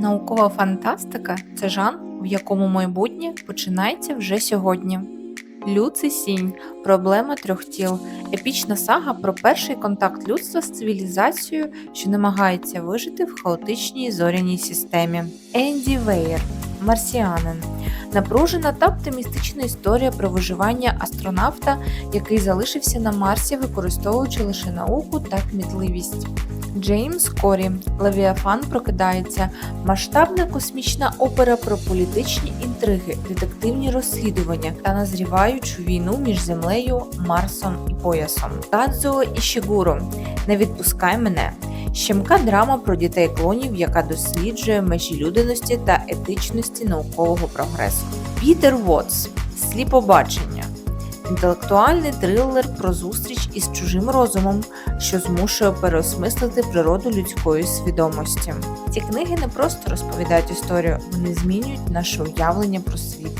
Наукова фантастика це жанр, в якому майбутнє починається вже сьогодні. Люци Сінь Проблема трьох тіл епічна сага про перший контакт людства з цивілізацією, що намагається вижити в хаотичній зоряній системі. Енді Вейер Марсіанин напружена та оптимістична історія про виживання астронавта, який залишився на Марсі, використовуючи лише науку та кмітливість. Джеймс Корі Левіафан прокидається масштабна космічна опера про політичні інтриги, детективні розслідування та назріваючу війну між землею, Марсом і поясом. Кадзуо Ішігуро Не відпускай мене. Щемка драма про дітей клонів, яка досліджує межі людяності та етичності наукового прогресу. Пітер Вотс Сліпобачення. Інтелектуальний трилер про зустріч із чужим розумом, що змушує переосмислити природу людської свідомості. Ці книги не просто розповідають історію, вони змінюють наше уявлення про світ.